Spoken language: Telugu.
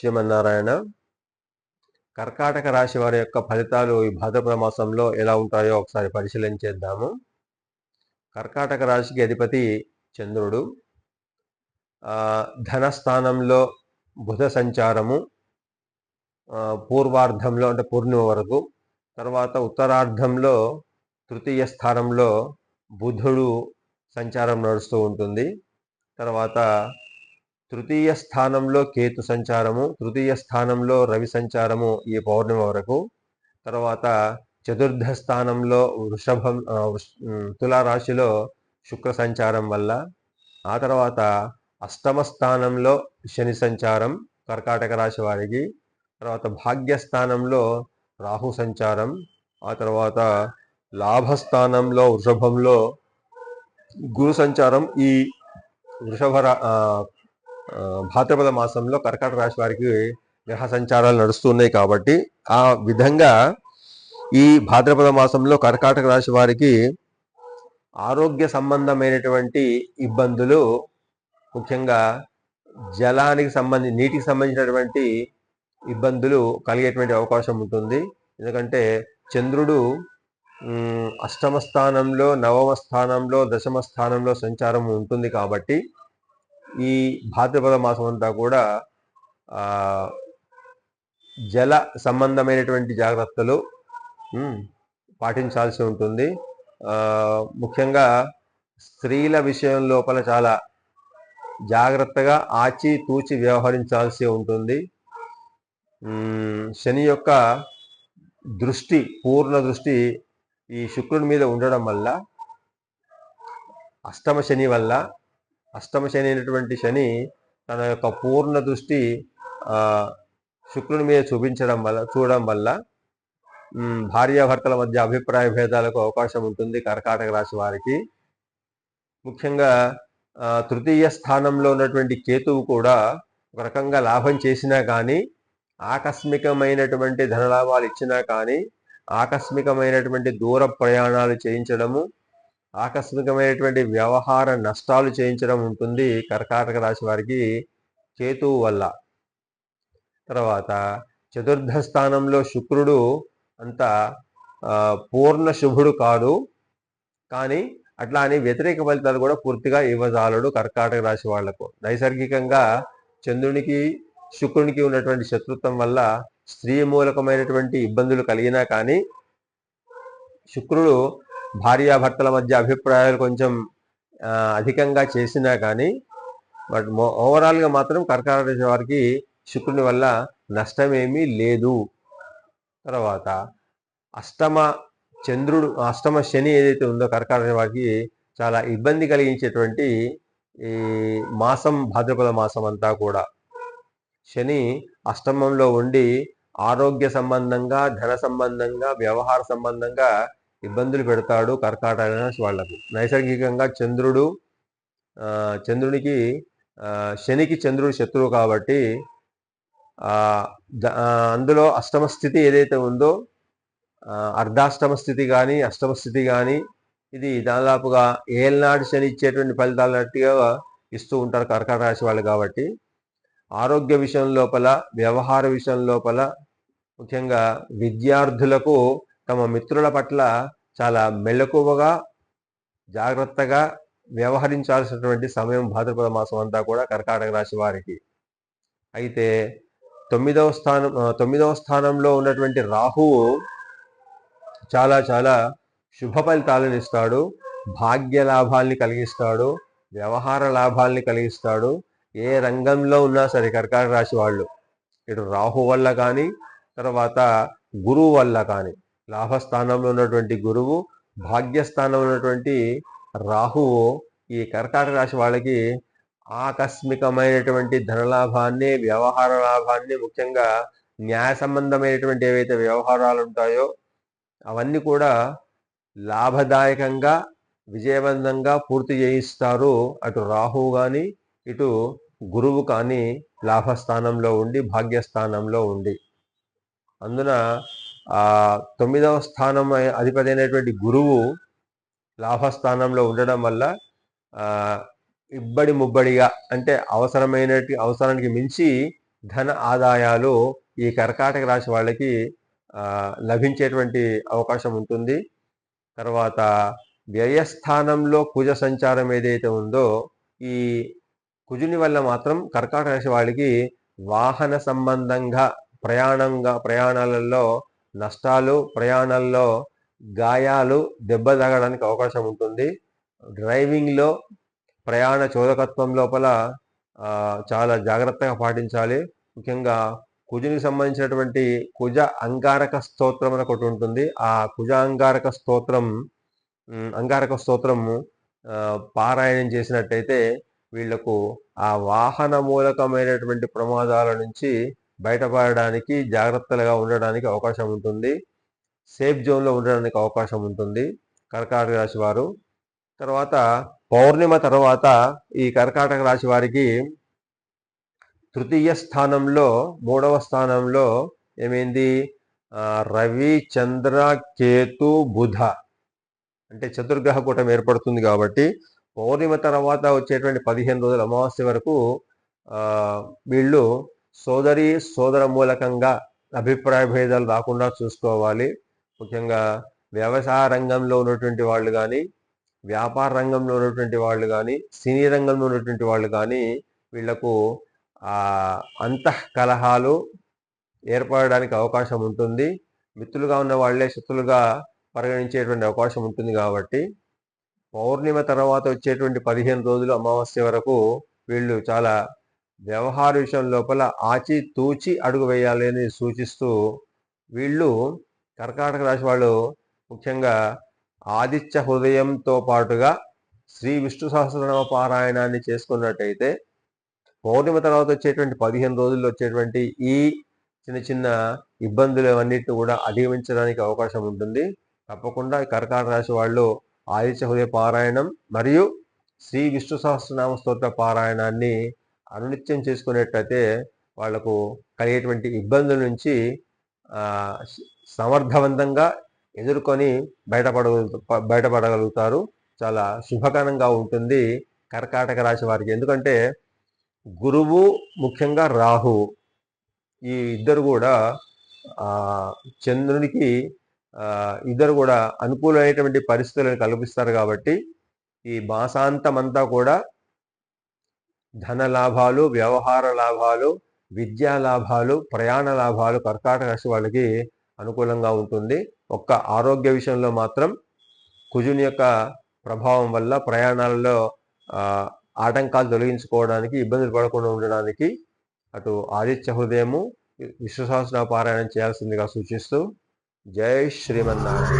శ్రీమన్నారాయణ కర్కాటక రాశి వారి యొక్క ఫలితాలు ఈ భాద్రపద మాసంలో ఎలా ఉంటాయో ఒకసారి పరిశీలించేద్దాము. కర్కాటక రాశికి అధిపతి చంద్రుడు. ధనస్థానంలో బుధ సంచారము. పూర్వార్ధంలో అంటే పూర్ణిమ వరకు. తర్వాత ఉత్తరార్ధంలో తృతీయ స్థానంలో బుధుడు సంచారం నడుస్తూ ఉంటుంది. తర్వాత తృతీయ స్థానంలో కేతు సంచారము తృతీయ స్థానంలో రవి సంచారము ఈ పౌర్ణమి వరకు. తర్వాత చతుర్థ స్థానంలో వృషభం తులారాశిలో శుక్ర సంచారం వల్ల. ఆ తర్వాత అష్టమ స్థానంలో శని సంచారం కర్కాటక రాశి వారికి. తర్వాత భాగ్యస్థానంలో రాహు సంచారం. ఆ తర్వాత లాభస్థానంలో వృషభంలో గురు సంచారం. ఈ వృషభ భాద్రపద మాసంలో కర్కాటక రాశి వారికి గ్రహ సంచారాలు నడుస్తున్నాయి కాబట్టి ఆ విధంగా ఈ భాద్రపద మాసంలో కర్కాటక రాశి వారికి ఆరోగ్య సంబంధమైనటువంటి ఇబ్బందులు ముఖ్యంగా జలానికి సంబంధించి నీటికి సంబంధించినటువంటి ఇబ్బందులు కలిగేటువంటి అవకాశం ఉంటుంది. ఎందుకంటే చంద్రుడు అష్టమ స్థానంలో నవమ స్థానంలో దశమ స్థానంలో సంచారం ఉంటుంది కాబట్టి ఈ భాద్రపద మాసం అంతా కూడా జల సంబంధమైనటువంటి జాగ్రత్తలు పాటించాల్సి ఉంటుంది. ముఖ్యంగా స్త్రీల విషయం లోపల చాలా జాగ్రత్తగా ఆచి తూచి వ్యవహరించాల్సి ఉంటుంది. శని యొక్క దృష్టి పూర్ణ దృష్టి ఈ శుక్రుడి మీద ఉండడం వల్ల అష్టమ శని వల్ల అష్టమ శని అయినటువంటి శని తన యొక్క పూర్ణ దృష్టి శుక్రుని మీద చూపించడం వల్ల చూడడం వల్ల భార్యాభర్తల మధ్య అభిప్రాయ భేదాలకు అవకాశం ఉంటుంది కర్కాటక రాశి వారికి. ముఖ్యంగా తృతీయ స్థానంలో ఉన్నటువంటి కేతువు కూడా ఒక రకంగా లాభం చేసినా కానీ ఆకస్మికమైనటువంటి ధనలాభాలు ఇచ్చినా కానీ ఆకస్మికమైనటువంటి దూర ప్రయాణాలు చేయించడము ఆకస్మికమైనటువంటి వ్యవహార నష్టాలు చేయించడం ఉంటుంది కర్కాటక రాశి వారికి కేతువు వల్ల. తర్వాత చతుర్థ స్థానంలో శుక్రుడు అంత పూర్ణ శుభుడు కాదు కానీ అట్లా అని వ్యతిరేక ఫలితాలు కూడా పూర్తిగా ఇవ్వజాలడు కర్కాటక రాశి వాళ్ళకు. నైసర్గికంగా చంద్రునికి శుక్రునికి ఉన్నటువంటి శత్రుత్వం వల్ల స్త్రీ మూలకమైనటువంటి ఇబ్బందులు కలిగినా కానీ శుక్రుడు భార్యాభర్తల మధ్య అభిప్రాయాలు కొంచెం అధికంగా చేసినా కానీ బట్ ఓవరాల్గా మాత్రం కర్కాటక రాశి వారికి శుక్రుని వల్ల నష్టమేమీ లేదు. తర్వాత అష్టమ చంద్రుడు అష్టమ శని ఏదైతే ఉందో కర్కాటక వారికి చాలా ఇబ్బంది కలిగించేటువంటి ఈ మాసం భాద్రపద మాసం అంతా కూడా. శని అష్టమంలో ఉండి ఆరోగ్య సంబంధంగా ధన సంబంధంగా వ్యవహార సంబంధంగా ఇబ్బందులు పెడతాడు కర్కాటక రాశి వాళ్ళకు నైసర్గికంగా చంద్రుడు చంద్రునికి శనికి చంద్రుడు శత్రువు కాబట్టి అందులో అష్టమ స్థితి ఏదైతే ఉందో అర్ధాష్టమ స్థితి కానీ అష్టమ స్థితి కానీ ఇది దాదాపుగా ఏళ్ళనాడు శని ఇచ్చేటువంటి ఫలితాలన్నట్టుగా ఇస్తూ ఉంటారు కర్కాటక రాశి వాళ్ళు కాబట్టి. ఆరోగ్య విషయం లోపల వ్యవహార విషయం లోపల ముఖ్యంగా విద్యార్థులకు తమ మిత్రుల పట్ల చాలా మెలకువగా జాగ్రత్తగా వ్యవహరించాల్సినటువంటి సమయం భాద్రపద మాసం అంతా కూడా కర్కాటక రాశి వారికి. అయితే తొమ్మిదవ స్థానం తొమ్మిదవ స్థానంలో ఉన్నటువంటి రాహువు చాలా చాలా శుభ ఫలితాలను ఇస్తాడు. భాగ్య లాభాల్ని కలిగిస్తాడు. వ్యవహార లాభాల్ని కలిగిస్తాడు. ఏ రంగంలో ఉన్నా సరే కర్కాటక రాశి వాళ్ళు ఇటు రాహు వల్ల కానీ తర్వాత గురువు వల్ల కానీ లాభస్థానంలో ఉన్నటువంటి గురువు భాగ్యస్థానంలో ఉన్నటువంటి రాహువు ఈ కర్కాటక రాశి వాళ్ళకి ఆకస్మికమైనటువంటి ధనలాభాన్ని వ్యవహార లాభాన్ని ముఖ్యంగా న్యాయ సంబంధమైనటువంటి ఏవైతే వ్యవహారాలు ఉంటాయో అవన్నీ కూడా లాభదాయకంగా విజయవంతంగా పూర్తి చేయిస్తారు. అటు రాహువు కానీ ఇటు గురువు కానీ లాభస్థానంలో ఉండి భాగ్యస్థానంలో ఉండి. అందున ఆ తొమ్మిదవ స్థానం అధిపతి అయినటువంటి గురువు లాభస్థానంలో ఉండడం వల్ల ఇబ్బడి ముబ్బడిగా అంటే అవసరమైన అవసరానికి మించి ధన ఆదాయాలు ఈ కర్కాటక రాశి వాళ్ళకి లభించేటువంటి అవకాశం ఉంటుంది. తర్వాత వ్యయస్థానంలో కుజ సంచారం ఏదైతే ఉందో ఈ కుజుని వల్ల మాత్రం కర్కాటక రాశి వాళ్ళకి వాహన సంబంధంగా ప్రయాణంగా ప్రయాణాలలో నష్టాలు ప్రయాణాల్లో గాయాలు దెబ్బ తగడానికి అవకాశం ఉంటుంది. డ్రైవింగ్లో ప్రయాణ చోదకత్వం లోపల చాలా జాగ్రత్తగా పాటించాలి. ముఖ్యంగా కుజునికి సంబంధించినటువంటి కుజ అంగారక స్తోత్రం అని ఒకటి ఉంటుంది. ఆ కుజ అంగారక స్తోత్రం అంగారక స్తోత్రం పారాయణం చేసినట్టయితే వీళ్ళకు ఆ వాహన మూలకమైనటువంటి ప్రమాదాల నుంచి బయటపడడానికి జాగ్రత్తలుగా ఉండడానికి అవకాశం ఉంటుంది. సేఫ్ జోన్లో ఉండడానికి అవకాశం ఉంటుంది. కర్కాటక రాశి వారు. తర్వాత పౌర్ణిమ తర్వాత ఈ కర్కాటక రాశి వారికి తృతీయ స్థానంలో మూడవ స్థానంలో ఏమైంది? రవి చంద్ర కేతు బుధ. అంటే చతుర్గ్రహ కూటం ఏర్పడుతుంది కాబట్టి పౌర్ణిమ తర్వాత వచ్చేటువంటి పదిహేను రోజుల అమావాస్య వరకు వీళ్ళు సోదరి సోదర మూలకంగా అభిప్రాయ భేదాలు రాకుండా చూసుకోవాలి. ముఖ్యంగా వ్యవసాయ రంగంలో ఉన్నటువంటి వాళ్ళు కానీ వ్యాపార రంగంలో ఉన్నటువంటి వాళ్ళు కానీ సినీ రంగంలో ఉన్నటువంటి వాళ్ళు కానీ వీళ్ళకు అంతఃకలహాలు అంతః కలహాలు ఏర్పడడానికి అవకాశం ఉంటుంది. మిత్రులుగా ఉన్న వాళ్ళే శత్రులుగా పరిగణించేటువంటి అవకాశం ఉంటుంది కాబట్టి పౌర్ణిమ తర్వాత వచ్చేటువంటి పదిహేను రోజులు అమావాస్య వరకు వీళ్ళు చాలా వ్యవహార విషయం లోపల ఆచి తూచి అడుగు వేయాలి అని సూచిస్తూ వీళ్ళు కర్కాటక రాశి వాళ్ళు ముఖ్యంగా ఆదిత్య హృదయంతో పాటుగా శ్రీ విష్ణు సహస్రనామ పారాయణాన్ని చేసుకున్నట్టయితే పౌర్ణిమ తర్వాత వచ్చేటువంటి పదిహేను రోజుల్లో వచ్చేటువంటి ఈ చిన్న చిన్న ఇబ్బందులు అన్నిటిని కూడా అధిగమించడానికి అవకాశం ఉంటుంది. తప్పకుండా కర్కాటక రాశి వాళ్ళు ఆదిత్య హృదయ పారాయణం మరియు శ్రీ విష్ణు సహస్రనామ స్తోత్ర పారాయణాన్ని అనునిత్యం చేసుకునేటైతే వాళ్ళకు కలిగేటువంటి ఇబ్బందుల నుంచి సమర్థవంతంగా ఎదుర్కొని బయటపడగలుగు బయటపడగలుగుతారు. చాలా శుభకరంగా ఉంటుంది కర్కాటక రాశి వారికి. ఎందుకంటే గురువు ముఖ్యంగా రాహు ఈ ఇద్దరు కూడా చంద్రునికి ఇద్దరు కూడా అనుకూలమైనటువంటి పరిస్థితులను కల్పిస్తారు కాబట్టి ఈ మాసాంతం అంతా కూడా ధన లాభాలు వ్యవహార లాభాలు విద్యా లాభాలు ప్రయాణ లాభాలు కర్కాటక రాశి వాళ్ళకి అనుకూలంగా ఉంటుంది. ఒక్క ఆరోగ్య విషయంలో మాత్రం కుజుని యొక్క ప్రభావం వల్ల ప్రయాణాలలో ఆటంకాలు తొలగించుకోవడానికి ఇబ్బందులు పడకుండా ఉండడానికి అటు ఆదిత్య హృదయము విశ్వసహస్ర పారాయణం చేయాల్సిందిగా సూచిస్తూ జై శ్రీమన్నారాయణ.